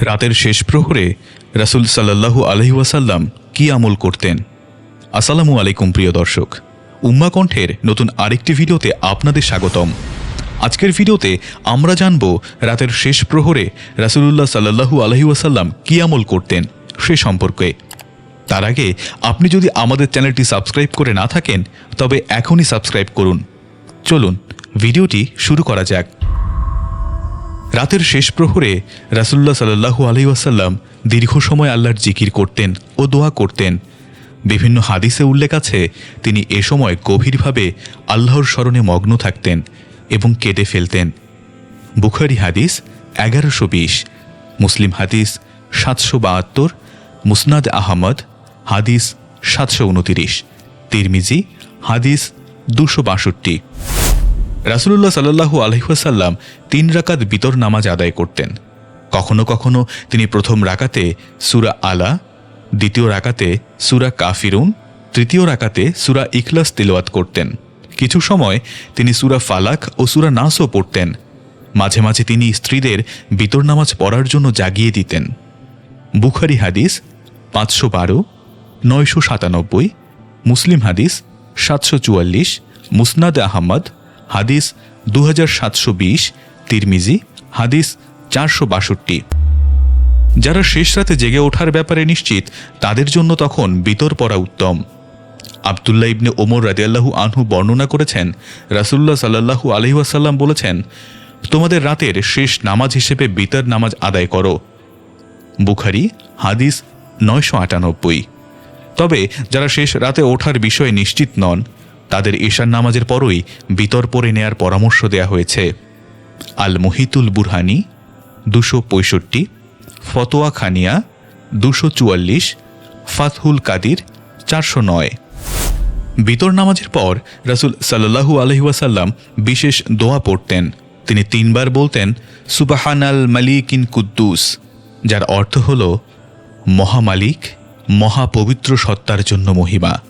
রাতের শেষ প্রহরে রাসুল সাল্লাহু আলহি ওয়াসাল্লাম কি আমল করতেন? আসসালামু আলাইকুম, প্রিয় দর্শক। উম্মা কণ্ঠের নতুন আরেকটি ভিডিওতে আপনাদের স্বাগতম। আজকের ভিডিওতে আমরা জানব রাতের শেষ প্রহরে রাসুলুল্লাহ সাল্লাহু আলহি ওয়াসাল্লাম কি আমল করতেন সে সম্পর্কে। তার আগে আপনি যদি আমাদের চ্যানেলটি সাবস্ক্রাইব করে না থাকেন, তবে এখনই সাবস্ক্রাইব করুন। চলুন, ভিডিওটি শুরু করা যাক। রাতের শেষ প্রহরে রাসুল্লাহ সাল্লাহু আলহিউসাল্লাম দীর্ঘ সময় আল্লাহর জিকির করতেন ও দোয়া করতেন। বিভিন্ন হাদিসে উল্লেখ আছে, তিনি এ সময় গভীরভাবে আল্লাহর স্মরণে মগ্ন থাকতেন এবং কেঁদে ফেলতেন। বুখারি হাদিস এগারোশো বিশ, মুসলিম হাদিস সাতশো বাহাত্তর, মুসনাদ আহমদ হাদিস সাতশো উনতিরিশ, তিরমিজি হাদিস দুশো বাষট্টি। রাসুলুল্লাহ সাল্লাহু আলহিহাসাল্লাম তিন রাকাত বিতর নামাজ আদায় করতেন। কখনো কখনো তিনি প্রথম রাকাতে সুরা আলা, দ্বিতীয় রাকাতে সুরা কাফিরুন, তৃতীয় রাকাতে সুরা ইখলাস তিলওয়াত করতেন। কিছু সময় তিনি সুরা ফালাক ও সুরা নাসও পড়তেন। মাঝে মাঝে তিনি স্ত্রীদের বিতর নামাজ পড়ার জন্য জাগিয়ে দিতেন। বুখারি হাদিস পাঁচশো বারো, নয়শো সাতানব্বই, মুসলিম হাদিস সাতশো চুয়াল্লিশ, মুসনাদ আহমদ হাদিস দু হাজার সাতশো বিশ, তিরমিজি হাদিস চারশো বাষট্টি। যারা শেষ রাতে জেগে ওঠার ব্যাপারে নিশ্চিত, তাদের জন্য তখন বিতর পড়া উত্তম। আবদুল্লাহ ইবনে ওমর রাদিয়াল্লাহু আনহু বর্ণনা করেছেন রাসুল্লাহ সাল্লাহু আলহিহাসাল্লাম বলেছেন, তোমাদের রাতের শেষ নামাজ হিসেবে বিতর নামাজ আদায় করো। বুখারি, হাদিস নয়শো আটানব্বই। তবে যারা শেষ রাতে ওঠার বিষয়ে নিশ্চিত নন তাদের ঈশান নামাজের পরই বিতর পরে নেয়ার পরামর্শ দেয়া হয়েছে। আল মহিতুল বুরহানি, দুশো পঁয়ষট্টি, ফতোয়া খানিয়া, দুশো চুয়াল্লিশ, ফাতহুল কাদির, চারশো নয়। বিতর নামাজের পর রাসুল সাল্লাহু আলহিউসাল্লাম বিশেষ দোয়া পড়তেন। তিনি তিনবার বলতেন সুবাহান আল মালিকিন কুদ্দুস যার অর্থ হল, মহামালিক, মহাপবিত্র সত্তার জন্য মহিমা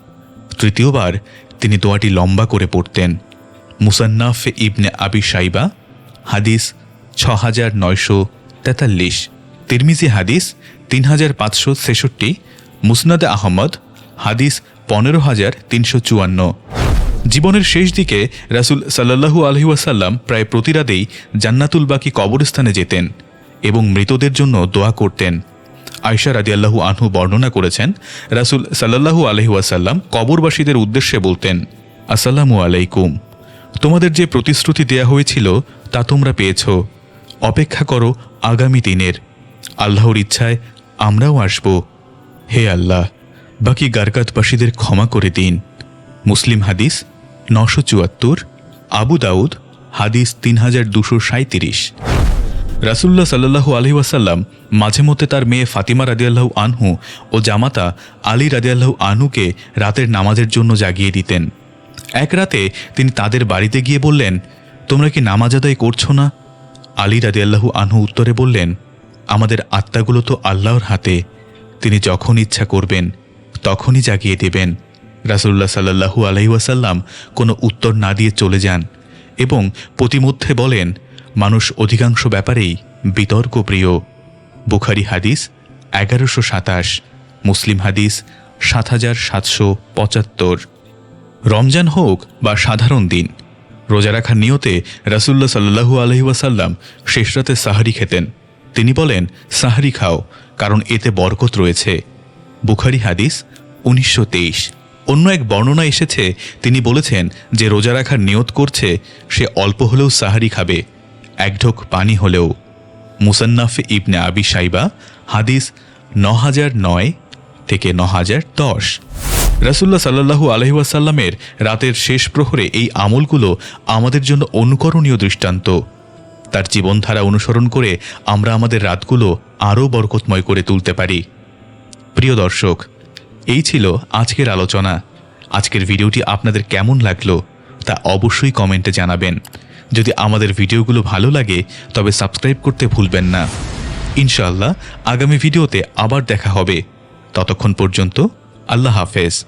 তৃতীয়বার তিনি দোয়াটি লম্বা করে পড়তেন। মুসান্নাফ ইবনে আবি সাইবা হাদিস ছ হাজার নয়শো তেতাল্লিশ। তিরমিজি হাদিস তিন হাজার পাঁচশো ছেষট্টি। মুসনাদ আহমদ, হাদিস পনেরো হাজার তিনশো চুয়ান্ন। জীবনের শেষ দিকে রাসুল সাল্লাহু আলহিউসাল্লাম প্রায় প্রতি রাতেই জান্নাতুল বাকি কবরস্থানে যেতেন এবং মৃতদের জন্য দোয়া করতেন। আয়সা রাদিয়াল্লাহু আনহু বর্ণনা করেছেন, রাসুল সাল্লাহু আলহিউসাল্লাম কবরবাসীদের উদ্দেশ্যে বলতেন, আসসালামু আলাইকুম। তোমাদের যে প্রতিশ্রুতি দেয়া হয়েছিল, তা তোমরা পেয়েছ। অপেক্ষা করো আগামী দিনের। আল্লাহর ইচ্ছায় আমরাও আসব। হে আল্লাহ, বাকি গারকাতবাসীদের ক্ষমা করে দিন। মুসলিম হাদিস নশো চুয়াত্তর, আবু দাউদ, হাদিস তিন হাজার দুশো সাঁত্রিশ রাসুল্লাহ সাল্লাহু আলহিউসাল্লাম মাঝে মধ্যে তার মেয়ে ফাতিমা রাদিয়াল্লাহু আনহু ও জামাতা আলী রাদিয়াল্লাহু আনহুকে রাতের নামাজের জন্য জাগিয়ে দিতেন। এক রাতে তিনি তাদের বাড়িতে গিয়ে বললেন, তোমরা কি নামাজ আদায় করছ না? আলী রাদিয়াল্লাহু আনহু উত্তরে বললেন, আমাদের আত্মাগুলো তো আল্লাহর হাতে। তিনি যখন ইচ্ছা করবেন, তখনই জাগিয়ে দেবেন। রাসুল্লাহ সাল্লাহু আলহিউসাল্লাম কোনো উত্তর না দিয়ে চলে যান এবং প্রতিমধ্যে বলেন মানুষ অধিকাংশ ব্যাপারেই বিতর্ক প্রিয় বুখারি হাদিস এগারোশো সাতাশ, মুসলিম হাদিস সাত হাজার সাতশো পঁচাত্তর। রমজান হোক বা সাধারণ দিন, রোজা রাখার নিয়তে রাসুল্লাহ সাল্লাহু আলহিউসাল্লাম শেষ রাতে সাহারি খেতেন। তিনি বলেন, সাহারি খাও, কারণ এতে বরকত রয়েছে। বুখারি হাদিস উনিশশো তেইশ। অন্য এক বর্ণনা এসেছে, তিনি বলেছেন যে রোজা রাখার নিয়ত করছে, সে অল্প হলেও সাহারি খাবে। এক ঢোক পানি হলেও মুসান্নাফ ইবনে আবি সাইবা হাদিস ন হাজার নয় থেকে ন হাজার দশ রাসুল্লাহ সাল্লাহু আলহিউসাল্লামের রাতের শেষ প্রহরে এই আমলগুলো আমাদের জন্য অনুকরণীয় দৃষ্টান্ত। তার জীবনধারা অনুসরণ করে আমরা আমাদের রাতগুলো আরও বরকতময় করে তুলতে পারি। প্রিয় দর্শক, এই ছিল আজকের আলোচনা। আজকের ভিডিওটি আপনাদের কেমন লাগল তা অবশ্যই কমেন্টে জানাবেন। যদি আমাদের ভিডিওগুলো ভালো লাগে, তবে সাবস্ক্রাইব করতে ভুলবেন না। ইনশাল্লাহ আগামী ভিডিওতে আবার দেখা হবে। ততক্ষণ পর্যন্ত, আল্লাহ হাফেজ।